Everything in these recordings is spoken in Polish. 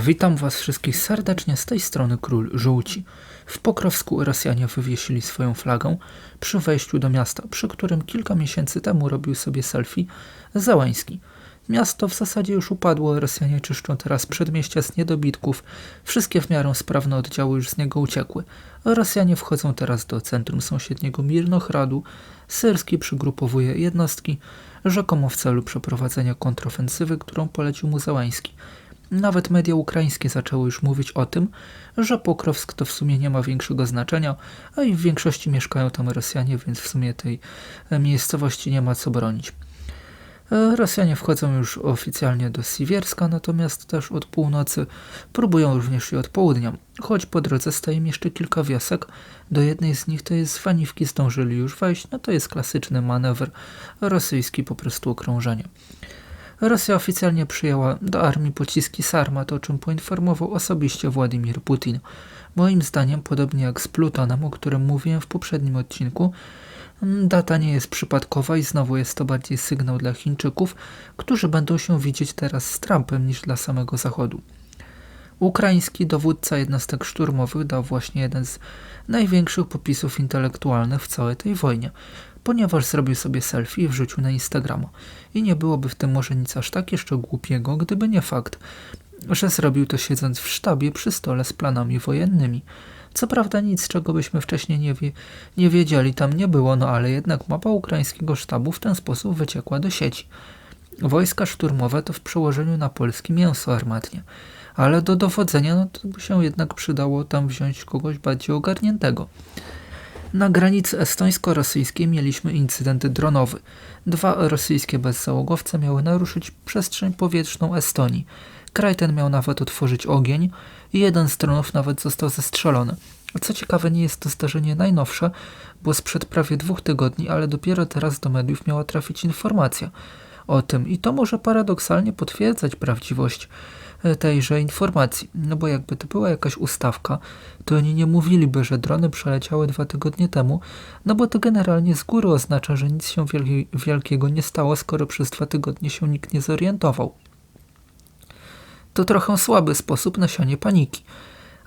Witam Was wszystkich serdecznie z tej strony Król Żółci. W Pokrowsku Rosjanie wywiesili swoją flagę przy wejściu do miasta, przy którym kilka miesięcy temu robił sobie selfie Załański. Miasto w zasadzie już upadło, Rosjanie czyszczą teraz przedmieścia z niedobitków, wszystkie w miarę sprawne oddziały już z niego uciekły. Rosjanie wchodzą teraz do centrum sąsiedniego Mirnochradu, Syrski przygrupowuje jednostki, rzekomo w celu przeprowadzenia kontrofensywy, którą polecił mu Załański. Nawet media ukraińskie zaczęły już mówić o tym, że Pokrowsk to w sumie nie ma większego znaczenia, a i w większości mieszkają tam Rosjanie, więc w sumie tej miejscowości nie ma co bronić. E, Rosjanie wchodzą już oficjalnie do Siwierska, natomiast też od północy próbują również i od południa. Choć po drodze staje im jeszcze kilka wiosek, do jednej z nich to jest Faniwki zdążyli już wejść, no to jest klasyczny manewr rosyjski, po prostu okrążenie. Rosja oficjalnie przyjęła do armii pociski Sarmat, o czym poinformował osobiście Władimir Putin. Moim zdaniem, podobnie jak z Plutonem, o którym mówiłem w poprzednim odcinku, data nie jest przypadkowa i znowu jest to bardziej sygnał dla Chińczyków, którzy będą się widzieć teraz z Trumpem niż dla samego Zachodu. Ukraiński dowódca jednostek szturmowych dał właśnie jeden z największych popisów intelektualnych w całej tej wojnie ponieważ zrobił sobie selfie i wrzucił na Instagrama. I nie byłoby w tym może nic aż tak jeszcze głupiego, gdyby nie fakt, że zrobił to siedząc w sztabie przy stole z planami wojennymi. Co prawda nic, czego byśmy wcześniej nie, wie, nie wiedzieli, tam nie było, no ale jednak mapa ukraińskiego sztabu w ten sposób wyciekła do sieci. Wojska szturmowe to w przełożeniu na polski mięso armatnie, ale do dowodzenia no to by się jednak przydało tam wziąć kogoś bardziej ogarniętego. Na granicy estońsko-rosyjskiej mieliśmy incydent dronowy. Dwa rosyjskie bezzałogowce miały naruszyć przestrzeń powietrzną Estonii. Kraj ten miał nawet otworzyć ogień i jeden z dronów nawet został zestrzelony. Co ciekawe, nie jest to zdarzenie najnowsze, bo sprzed prawie dwóch tygodni, ale dopiero teraz do mediów miała trafić informacja o tym i to może paradoksalnie potwierdzać prawdziwość tejże informacji. No bo jakby to była jakaś ustawka, to oni nie mówiliby, że drony przeleciały dwa tygodnie temu, no bo to generalnie z góry oznacza, że nic się wielkiego nie stało, skoro przez dwa tygodnie się nikt nie zorientował. To trochę słaby sposób na sianie paniki.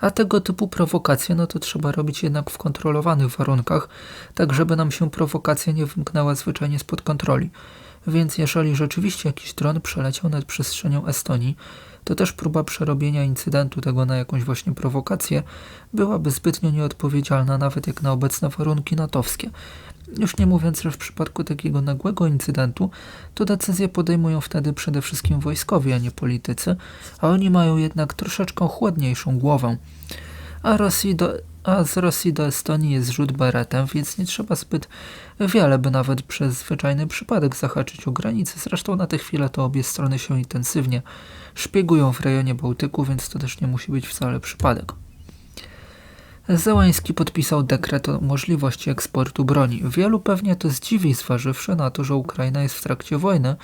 A tego typu prowokacje, no to trzeba robić jednak w kontrolowanych warunkach, tak żeby nam się prowokacja nie wymknęła zwyczajnie spod kontroli. Więc jeżeli rzeczywiście jakiś dron przeleciał nad przestrzenią Estonii, to też próba przerobienia incydentu tego na jakąś właśnie prowokację byłaby zbytnio nieodpowiedzialna nawet jak na obecne warunki natowskie. Już nie mówiąc, że w przypadku takiego nagłego incydentu, to decyzje podejmują wtedy przede wszystkim wojskowi, a nie politycy, a oni mają jednak troszeczkę chłodniejszą głowę. A Rosji do a z Rosji do Estonii jest rzut beretem, więc nie trzeba zbyt wiele, by nawet przez zwyczajny przypadek zahaczyć o granicę. Zresztą na tę chwilę to obie strony się intensywnie szpiegują w rejonie Bałtyku, więc to też nie musi być wcale przypadek. Zełański podpisał dekret o możliwości eksportu broni. Wielu pewnie to zdziwi, zważywszy na to, że Ukraina jest w trakcie wojny,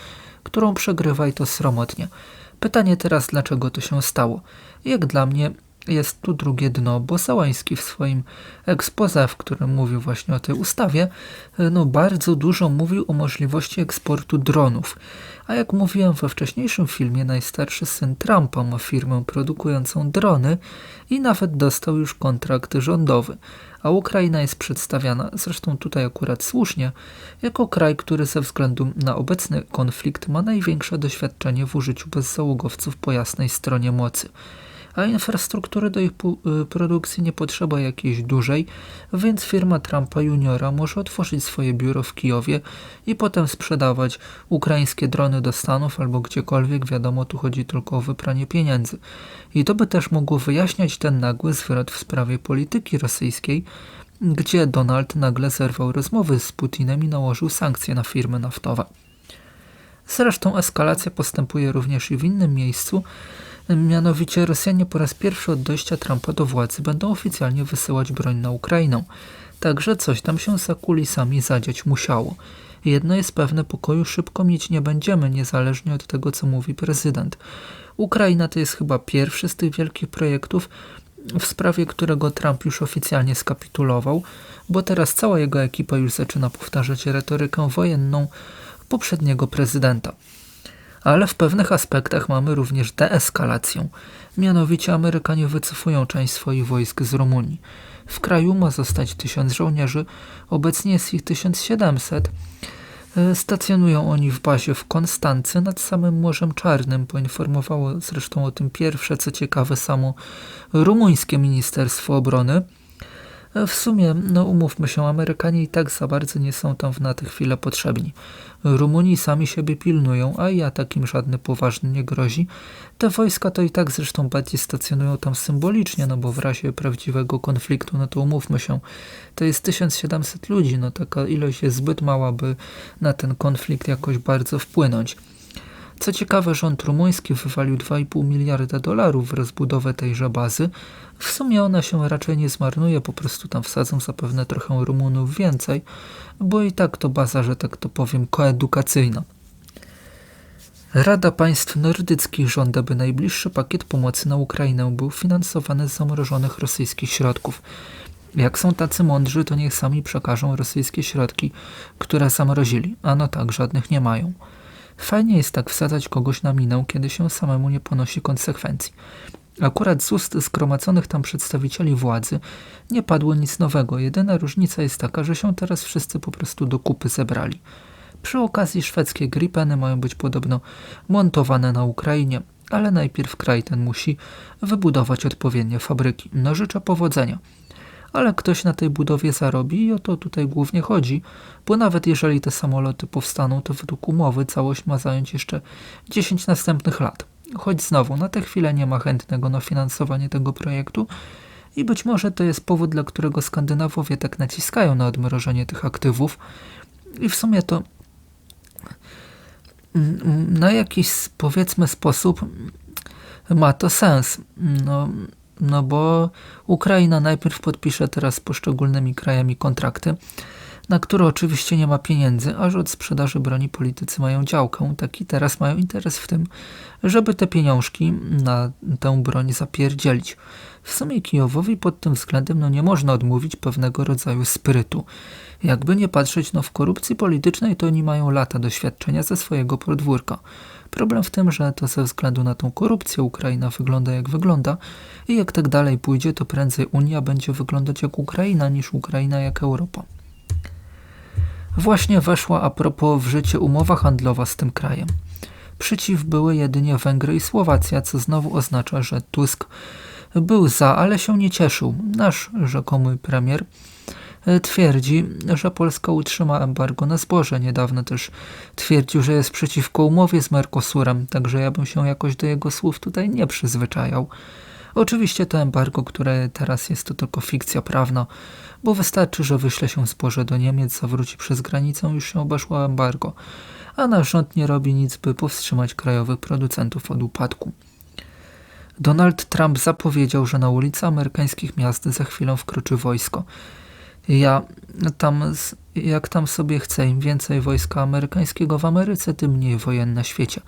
którą przegrywa i to sromotnie. Pytanie teraz, dlaczego to się stało? Jak dla mnie, jest tu drugie dno, bo Sałański w swoim expose, w którym mówił właśnie o tej ustawie, no bardzo dużo mówił o możliwości eksportu dronów. A jak mówiłem we wcześniejszym filmie, najstarszy syn Trumpa ma firmę produkującą drony i nawet dostał już kontrakt rządowy. A Ukraina jest przedstawiana, zresztą tutaj akurat słusznie, jako kraj, który ze względu na obecny konflikt ma największe doświadczenie w użyciu bezzałogowców po jasnej stronie mocy a infrastruktury do ich y, produkcji nie potrzeba jakiejś dużej, więc firma Trumpa Juniora może otworzyć swoje biuro w Kijowie i potem sprzedawać ukraińskie drony do Stanów albo gdziekolwiek, wiadomo, tu chodzi tylko o wypranie pieniędzy. I to by też mogło wyjaśniać ten nagły zwrot w sprawie polityki rosyjskiej, gdzie Donald nagle zerwał rozmowy z Putinem i nałożył sankcje na firmy naftowe. Zresztą eskalacja postępuje również i w innym miejscu, Mianowicie Rosjanie po raz pierwszy od dojścia Trumpa do władzy będą oficjalnie wysyłać broń na Ukrainę. Także coś tam się za kulisami zadziać musiało. Jedno jest pewne, pokoju szybko mieć nie będziemy, niezależnie od tego, co mówi prezydent. Ukraina to jest chyba pierwszy z tych wielkich projektów, w sprawie którego Trump już oficjalnie skapitulował, bo teraz cała jego ekipa już zaczyna powtarzać retorykę wojenną poprzedniego prezydenta. Ale w pewnych aspektach mamy również deeskalację. Mianowicie Amerykanie wycofują część swoich wojsk z Rumunii. W kraju ma zostać tysiąc żołnierzy, obecnie jest ich 1700. E, stacjonują oni w bazie w Konstancy nad samym Morzem Czarnym. Poinformowało zresztą o tym pierwsze, co ciekawe, samo rumuńskie Ministerstwo Obrony. W sumie, no umówmy się, Amerykanie i tak za bardzo nie są tam na tę chwilę potrzebni. Rumuni sami siebie pilnują, a i atakiem żadny poważny nie grozi. Te wojska to i tak zresztą bardziej stacjonują tam symbolicznie, no bo w razie prawdziwego konfliktu, no to umówmy się, to jest 1700 ludzi, no taka ilość jest zbyt mała, by na ten konflikt jakoś bardzo wpłynąć. Co ciekawe, rząd rumuński wywalił 2,5 miliarda dolarów w rozbudowę tejże bazy. W sumie ona się raczej nie zmarnuje, po prostu tam wsadzą zapewne trochę Rumunów więcej, bo i tak to baza, że tak to powiem, koedukacyjna. Rada Państw Nordyckich żąda, by najbliższy pakiet pomocy na Ukrainę był finansowany z zamrożonych rosyjskich środków. Jak są tacy mądrzy, to niech sami przekażą rosyjskie środki, które zamrozili, a no tak, żadnych nie mają. Fajnie jest tak wsadzać kogoś na minę, kiedy się samemu nie ponosi konsekwencji. Akurat z ust zgromadzonych tam przedstawicieli władzy nie padło nic nowego. Jedyna różnica jest taka, że się teraz wszyscy po prostu do kupy zebrali. Przy okazji szwedzkie Gripeny mają być podobno montowane na Ukrainie, ale najpierw kraj ten musi wybudować odpowiednie fabryki. No życzę powodzenia ale ktoś na tej budowie zarobi i o to tutaj głównie chodzi, bo nawet jeżeli te samoloty powstaną, to według umowy całość ma zająć jeszcze 10 następnych lat. Choć znowu, na tę chwilę nie ma chętnego na finansowanie tego projektu i być może to jest powód, dla którego Skandynawowie tak naciskają na odmrożenie tych aktywów i w sumie to na jakiś powiedzmy sposób ma to sens. No, no bo Ukraina najpierw podpisze teraz z poszczególnymi krajami kontrakty, na które oczywiście nie ma pieniędzy, a że od sprzedaży broni politycy mają działkę, taki teraz mają interes w tym, żeby te pieniążki na tę broń zapierdzielić. W sumie Kijowowi pod tym względem no nie można odmówić pewnego rodzaju sprytu. Jakby nie patrzeć, no w korupcji politycznej to oni mają lata doświadczenia ze swojego podwórka. Problem w tym, że to ze względu na tą korupcję Ukraina wygląda jak wygląda i jak tak dalej pójdzie, to prędzej Unia będzie wyglądać jak Ukraina niż Ukraina jak Europa. Właśnie weszła a propos w życie umowa handlowa z tym krajem. Przeciw były jedynie Węgry i Słowacja, co znowu oznacza, że Tusk był za, ale się nie cieszył. Nasz rzekomy premier twierdzi, że Polska utrzyma embargo na zboże. Niedawno też twierdził, że jest przeciwko umowie z Mercosurem, także ja bym się jakoś do jego słów tutaj nie przyzwyczajał. Oczywiście to embargo, które teraz jest, to tylko fikcja prawna, bo wystarczy, że wyśle się zboże do Niemiec, zawróci przez granicę, już się obeszło embargo, a nasz rząd nie robi nic, by powstrzymać krajowych producentów od upadku. Donald Trump zapowiedział, że na ulice amerykańskich miast za chwilę wkroczy wojsko. Ja tam, jak tam sobie chcę, im więcej wojska amerykańskiego w Ameryce, tym mniej wojen na świecie.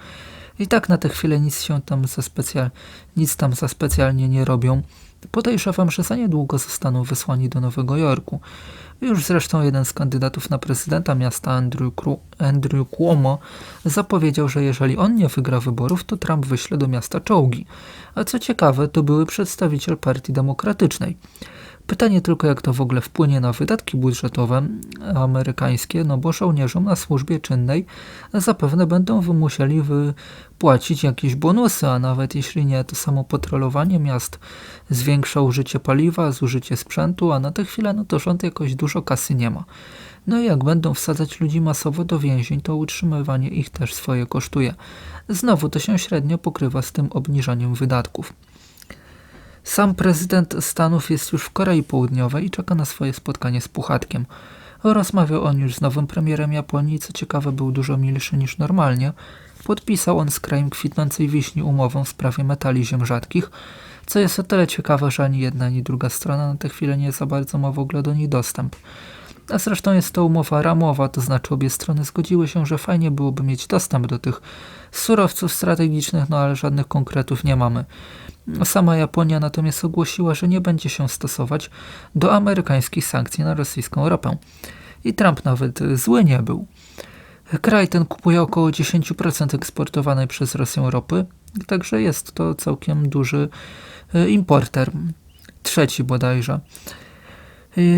I tak na tę chwilę nic się tam za specjal, nic tam za specjalnie nie robią. Podejrzewam, że za niedługo zostaną wysłani do Nowego Jorku. Już zresztą jeden z kandydatów na prezydenta miasta Andrew, Andrew Cuomo zapowiedział, że jeżeli on nie wygra wyborów, to Trump wyśle do miasta czołgi. A co ciekawe, to były przedstawiciel Partii Demokratycznej. Pytanie tylko, jak to w ogóle wpłynie na wydatki budżetowe amerykańskie, no bo żołnierzom na służbie czynnej zapewne będą wymusieli wypłacić jakieś bonusy, a nawet jeśli nie, to samo patrolowanie miast zwiększa użycie paliwa, zużycie sprzętu, a na tę chwilę no to rząd jakoś dużo kasy nie ma. No i jak będą wsadzać ludzi masowo do więzień, to utrzymywanie ich też swoje kosztuje. Znowu to się średnio pokrywa z tym obniżaniem wydatków. Sam prezydent Stanów jest już w Korei Południowej i czeka na swoje spotkanie z Puchatkiem. Rozmawiał on już z nowym premierem Japonii, co ciekawe był dużo milszy niż normalnie. Podpisał on z krajem kwitnącej wiśni umowę w sprawie metali ziem rzadkich, co jest o tyle ciekawe, że ani jedna, ani druga strona na tę chwilę nie za bardzo ma w ogóle do niej dostęp. A zresztą jest to umowa ramowa, to znaczy obie strony zgodziły się, że fajnie byłoby mieć dostęp do tych surowców strategicznych, no ale żadnych konkretów nie mamy. Sama Japonia natomiast ogłosiła, że nie będzie się stosować do amerykańskich sankcji na rosyjską ropę. I Trump nawet zły nie był. Kraj ten kupuje około 10% eksportowanej przez Rosję ropy, także jest to całkiem duży e, importer. Trzeci bodajże.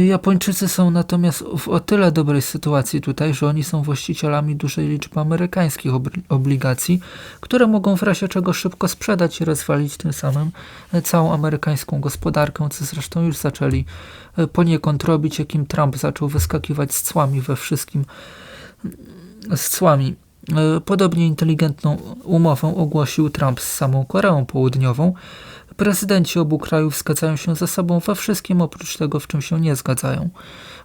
Japończycy są natomiast w o tyle dobrej sytuacji tutaj, że oni są właścicielami dużej liczby amerykańskich obligacji, które mogą w razie czego szybko sprzedać i rozwalić tym samym całą amerykańską gospodarkę, co zresztą już zaczęli e, poniekąd robić, jakim Trump zaczął wyskakiwać z cłami we wszystkim, z cłami. Podobnie inteligentną umowę ogłosił Trump z samą Koreą Południową, Prezydenci obu krajów zgadzają się ze sobą we wszystkim oprócz tego, w czym się nie zgadzają.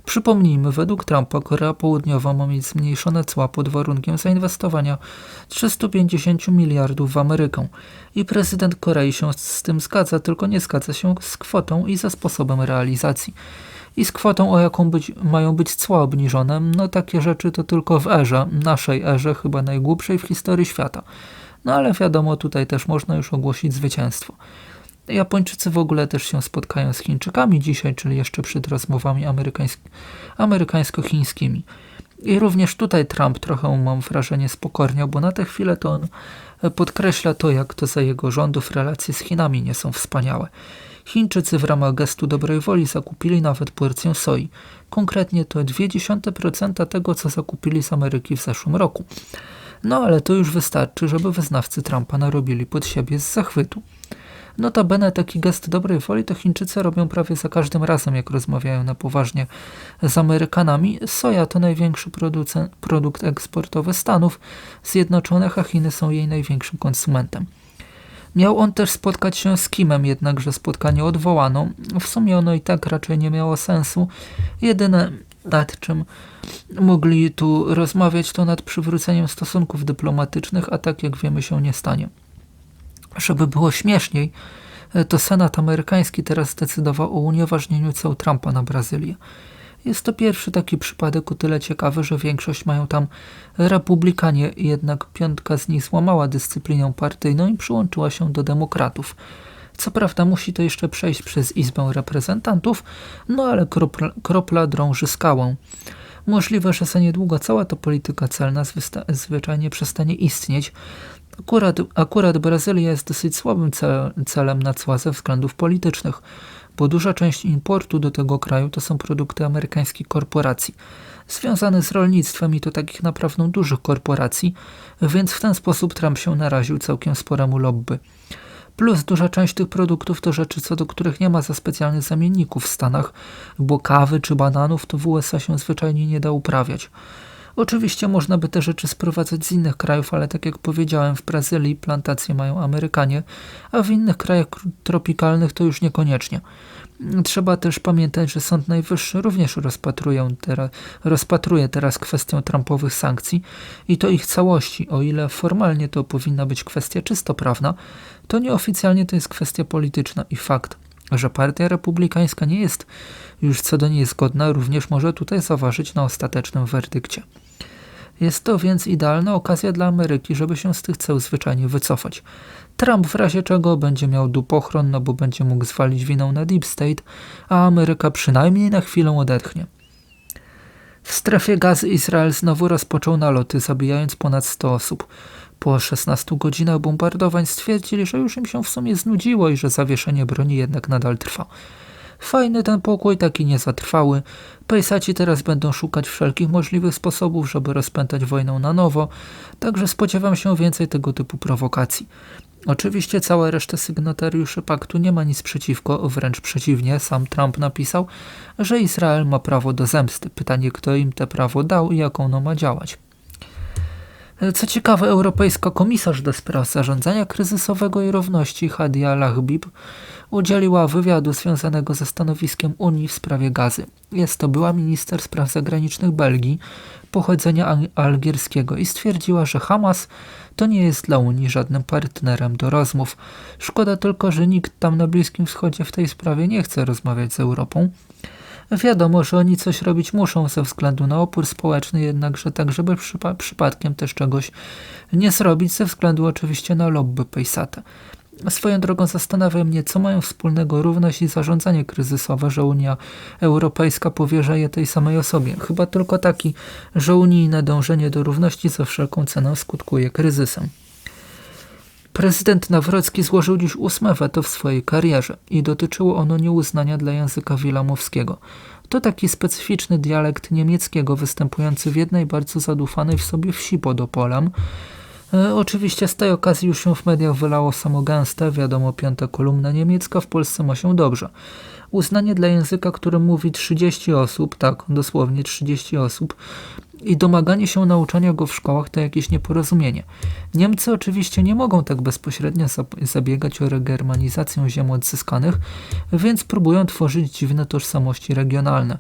Przypomnijmy, według Trumpa Korea Południowa ma mieć zmniejszone cła pod warunkiem zainwestowania 350 miliardów w Amerykę. I prezydent Korei się z tym zgadza, tylko nie zgadza się z kwotą i ze sposobem realizacji. I z kwotą, o jaką być, mają być cła obniżone, no takie rzeczy to tylko w erze, naszej erze, chyba najgłupszej w historii świata. No ale wiadomo, tutaj też można już ogłosić zwycięstwo. Japończycy w ogóle też się spotkają z Chińczykami dzisiaj, czyli jeszcze przed rozmowami amerykańsk amerykańsko-chińskimi. I również tutaj Trump trochę, mam wrażenie, spokorniał, bo na tę chwilę to on podkreśla to, jak to za jego rządów relacje z Chinami nie są wspaniałe. Chińczycy w ramach gestu dobrej woli zakupili nawet porcję soi. Konkretnie to 0,2% tego, co zakupili z Ameryki w zeszłym roku. No ale to już wystarczy, żeby wyznawcy Trumpa narobili pod siebie z zachwytu. Notabene taki gest dobrej woli to Chińczycy robią prawie za każdym razem, jak rozmawiają na poważnie z Amerykanami. Soja to największy produkt eksportowy Stanów Zjednoczonych, a Chiny są jej największym konsumentem. Miał on też spotkać się z Kimem, jednakże spotkanie odwołano. W sumie ono i tak raczej nie miało sensu. Jedyne nad czym mogli tu rozmawiać to nad przywróceniem stosunków dyplomatycznych, a tak jak wiemy się nie stanie. Żeby było śmieszniej, e, to Senat amerykański teraz zdecydował o unieważnieniu cał Trumpa na Brazylię. Jest to pierwszy taki przypadek o tyle ciekawy, że większość mają tam republikanie, jednak piątka z nich złamała dyscyplinę partyjną i przyłączyła się do demokratów. Co prawda musi to jeszcze przejść przez Izbę Reprezentantów, no ale kropla, kropla drąży skałę. Możliwe, że za niedługo cała ta polityka celna zwyczajnie przestanie istnieć, Akurat, akurat Brazylia jest dosyć słabym cel, celem na cła ze względów politycznych, bo duża część importu do tego kraju to są produkty amerykańskich korporacji, związane z rolnictwem i to takich naprawdę dużych korporacji, więc w ten sposób Trump się naraził całkiem sporemu lobby. Plus duża część tych produktów to rzeczy, co do których nie ma za specjalnych zamienników w Stanach, bo kawy czy bananów to w USA się zwyczajnie nie da uprawiać. Oczywiście można by te rzeczy sprowadzać z innych krajów, ale tak jak powiedziałem, w Brazylii plantacje mają Amerykanie, a w innych krajach tropikalnych to już niekoniecznie. Trzeba też pamiętać, że Sąd Najwyższy również teraz, rozpatruje teraz kwestię Trumpowych sankcji i to ich całości. O ile formalnie to powinna być kwestia czysto prawna, to nieoficjalnie to jest kwestia polityczna i fakt, że Partia Republikańska nie jest już co do niej zgodna, również może tutaj zaważyć na ostatecznym werdykcie. Jest to więc idealna okazja dla Ameryki, żeby się z tych ceł zwyczajnie wycofać. Trump w razie czego będzie miał dupochron, no bo będzie mógł zwalić winę na Deep State, a Ameryka przynajmniej na chwilę odetchnie. W strefie gazy Izrael znowu rozpoczął naloty, zabijając ponad 100 osób. Po 16 godzinach bombardowań stwierdzili, że już im się w sumie znudziło i że zawieszenie broni jednak nadal trwa. Fajny ten pokój, taki niezatrwały. Pejsaci teraz będą szukać wszelkich możliwych sposobów, żeby rozpętać wojnę na nowo, także spodziewam się więcej tego typu prowokacji. Oczywiście cała reszta sygnatariuszy paktu nie ma nic przeciwko, wręcz przeciwnie, sam Trump napisał, że Izrael ma prawo do zemsty. Pytanie, kto im te prawo dał i jak ono ma działać. Co ciekawe, Europejska Komisarz do Spraw Zarządzania Kryzysowego i Równości Hadia Lahbib udzieliła wywiadu związanego ze stanowiskiem Unii w sprawie gazy. Jest to była minister spraw zagranicznych Belgii, pochodzenia algierskiego i stwierdziła, że Hamas to nie jest dla Unii żadnym partnerem do rozmów. Szkoda tylko, że nikt tam na Bliskim Wschodzie w tej sprawie nie chce rozmawiać z Europą. Wiadomo, że oni coś robić muszą ze względu na opór społeczny, jednakże tak, żeby przypa przypadkiem też czegoś nie zrobić, ze względu oczywiście na lobby Pejsata. Swoją drogą zastanawia mnie, co mają wspólnego równość i zarządzanie kryzysowe, że Unia Europejska powierza je tej samej osobie. Chyba tylko taki, że unijne dążenie do równości za wszelką cenę skutkuje kryzysem. Prezydent Nawrocki złożył dziś ósme weto w swojej karierze i dotyczyło ono nieuznania dla języka wilamowskiego. To taki specyficzny dialekt niemieckiego występujący w jednej bardzo zadufanej w sobie wsi pod Opolem, oczywiście z tej okazji już się w mediach wylało samo gęste, wiadomo, piąta kolumna niemiecka w Polsce ma się dobrze. Uznanie dla języka, którym mówi 30 osób, tak, dosłownie 30 osób, i domaganie się nauczania go w szkołach to jakieś nieporozumienie. Niemcy oczywiście nie mogą tak bezpośrednio zabiegać o regermanizację ziem odzyskanych, więc próbują tworzyć dziwne tożsamości regionalne.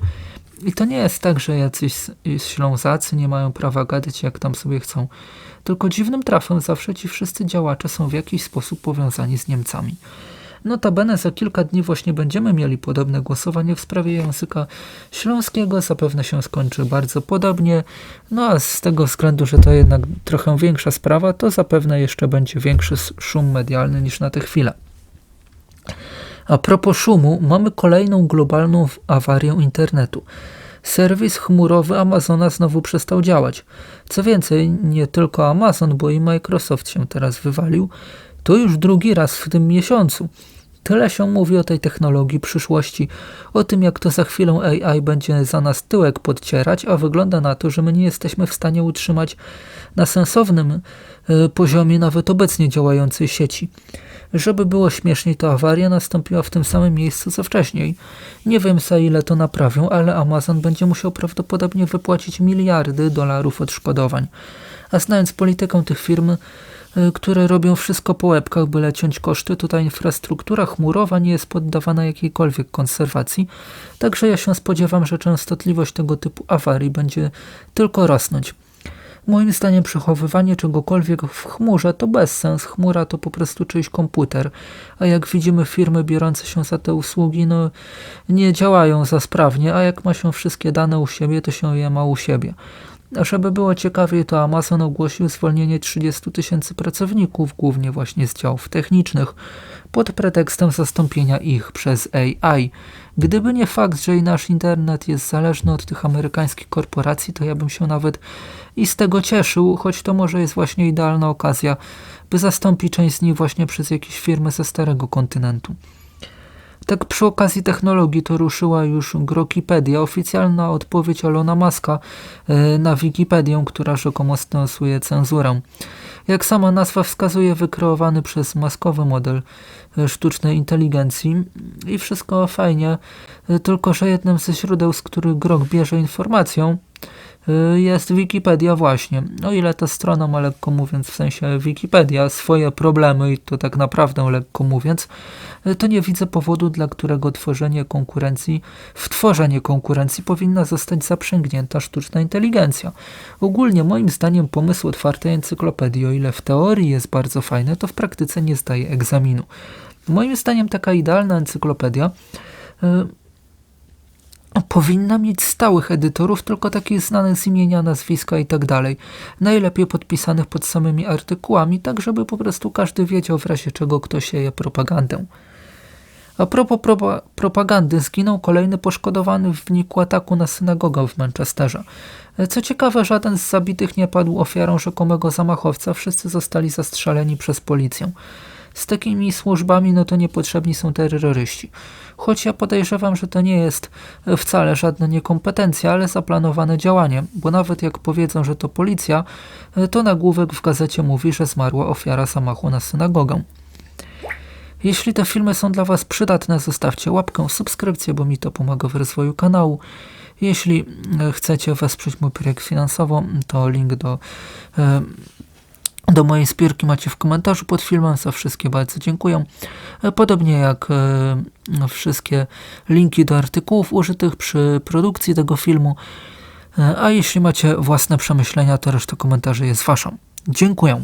I to nie jest tak, że jacyś Ślązacy nie mają prawa gadać jak tam sobie chcą. Tylko dziwnym trafem zawsze ci wszyscy działacze są w jakiś sposób powiązani z Niemcami. Notabene za kilka dni właśnie będziemy mieli podobne głosowanie w sprawie języka śląskiego. Zapewne się skończy bardzo podobnie. No a z tego względu, że to jednak trochę większa sprawa, to zapewne jeszcze będzie większy szum medialny niż na tę chwilę. A propos szumu, mamy kolejną globalną awarię internetu. Serwis chmurowy Amazona znowu przestał działać. Co więcej, nie tylko Amazon, bo i Microsoft się teraz wywalił. To już drugi raz w tym miesiącu. Tyle się mówi o tej technologii przyszłości, o tym jak to za chwilę AI będzie za nas tyłek podcierać, a wygląda na to, że my nie jesteśmy w stanie utrzymać na sensownym y, poziomie nawet obecnie działającej sieci. Żeby było śmieszniej, to awaria nastąpiła w tym samym miejscu co wcześniej. Nie wiem za ile to naprawią, ale Amazon będzie musiał prawdopodobnie wypłacić miliardy dolarów odszkodowań. A znając politykę tych firm, które robią wszystko po łebkach, byle ciąć koszty, tutaj infrastruktura chmurowa nie jest poddawana jakiejkolwiek konserwacji, także ja się spodziewam, że częstotliwość tego typu awarii będzie tylko rosnąć. Moim zdaniem przechowywanie czegokolwiek w chmurze to bezsens. Chmura to po prostu czyjś komputer. A jak widzimy firmy biorące się za te usługi, no nie działają za sprawnie, a jak ma się wszystkie dane u siebie, to się je ma u siebie. A żeby było ciekawiej, to Amazon ogłosił zwolnienie 30 tysięcy pracowników, głównie właśnie z działów technicznych, pod pretekstem zastąpienia ich przez AI. Gdyby nie fakt, że i nasz internet jest zależny od tych amerykańskich korporacji, to ja bym się nawet i z tego cieszył, choć to może jest właśnie idealna okazja, by zastąpić część z nich właśnie przez jakieś firmy ze starego kontynentu. Tak przy okazji technologii to ruszyła już Grokipedia, oficjalna odpowiedź Elona Muska e, na Wikipedię, która rzekomo stosuje cenzurę. Jak sama nazwa wskazuje, wykreowany przez maskowy model e, sztucznej inteligencji i wszystko fajnie, e, tylko że jednym ze źródeł, z których Grok bierze informację, jest Wikipedia właśnie. O ile ta strona ma lekko mówiąc, w sensie Wikipedia, swoje problemy i to tak naprawdę lekko mówiąc, y, to nie widzę powodu, dla którego tworzenie konkurencji, w tworzenie konkurencji powinna zostać zaprzęgnięta sztuczna inteligencja. Ogólnie moim zdaniem pomysł otwartej encyklopedii, o ile w teorii jest bardzo fajny, to w praktyce nie zdaje egzaminu. Moim zdaniem taka idealna encyklopedia y, powinna mieć stałych edytorów, tylko takich znanych z imienia, nazwiska i tak dalej. Najlepiej podpisanych pod samymi artykułami, tak żeby po prostu każdy wiedział w razie czego kto sieje propagandę. A propos pro propagandy, zginął kolejny poszkodowany w wyniku ataku na synagogę w Manchesterze. Co ciekawe, żaden z zabitych nie padł ofiarą rzekomego zamachowca, wszyscy zostali zastrzeleni przez policję. Z takimi służbami no to niepotrzebni są terroryści. Choć ja podejrzewam, że to nie jest wcale żadna niekompetencja, ale zaplanowane działanie, bo nawet jak powiedzą, że to policja, to nagłówek w gazecie mówi, że zmarła ofiara zamachu na synagogę. Jeśli te filmy są dla Was przydatne, zostawcie łapkę, subskrypcję, bo mi to pomaga w rozwoju kanału. Jeśli chcecie wesprzeć mój projekt finansowo, to link do e, do mojej spierki macie w komentarzu pod filmem, za wszystkie bardzo dziękuję. E, podobnie jak e, wszystkie linki do artykułów użytych przy produkcji tego filmu. E, a jeśli macie własne przemyślenia, to reszta komentarzy jest waszą. Dziękuję.